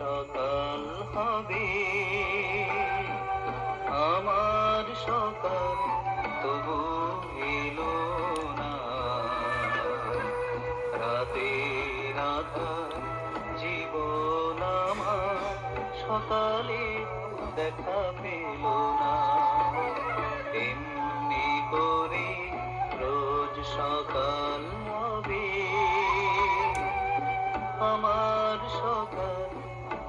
সকাল হবে। আমার সকাল তবু এলো না। রাতে রাধা জীবন আমার সকালে দেখা পেল না। এমনি করে রোজ সকাল হবে। আমার সকাল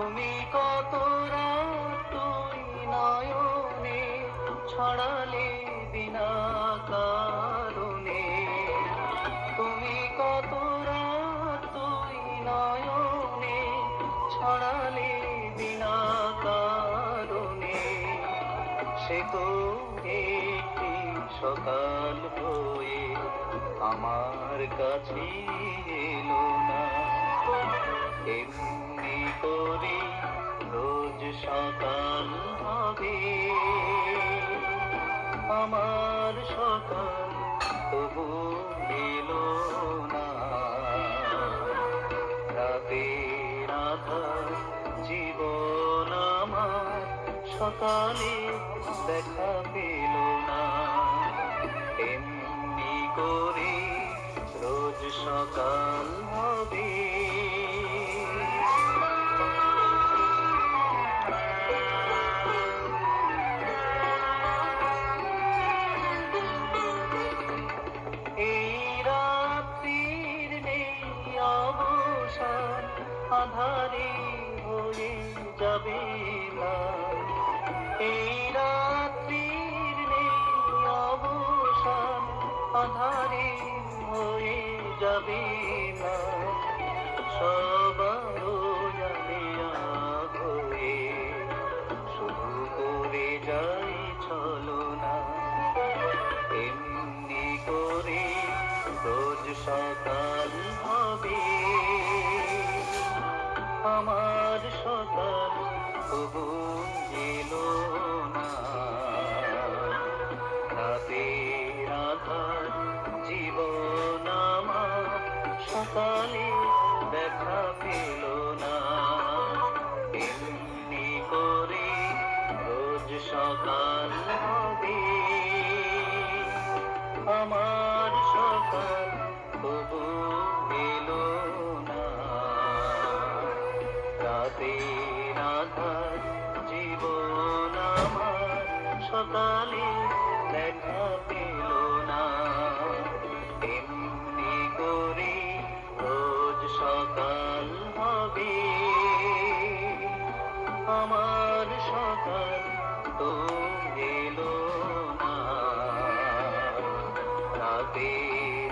তুমি কত তুই নয়নে ছড়ালে বিনা কারণে। তুমি কত তুই নয়নে ছড়ালে বিনা কারণে। সে তো একটি সকাল হয়ে আমার কাছে এলো না। এমনি করে রোজ সকাল হবে আমার সকাল তবু এলো না। রাতে জীবন আমার সকালে দেখা পেল না। এমনি করে রোজ সকাল হবে আধারে হয়ে যাবে না এই রাত্রির নেই অবসান, আধারে হয়ে যাবে না সবারও যাবে হয়ে, শুধু করে যাই চলো না এমনি করে রোজ সকাল আমার সকাল তবু এলো না। রাধার জীবন আমার সকালে রাতে রাধার জীবন আমার সকালে দেখা পেল না এমনি করে রোজ সকাল হবে আমার সকাল তো এলো না রাতে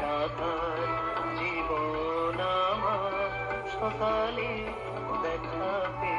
রাধার জীবন আমার সকালে the coffee.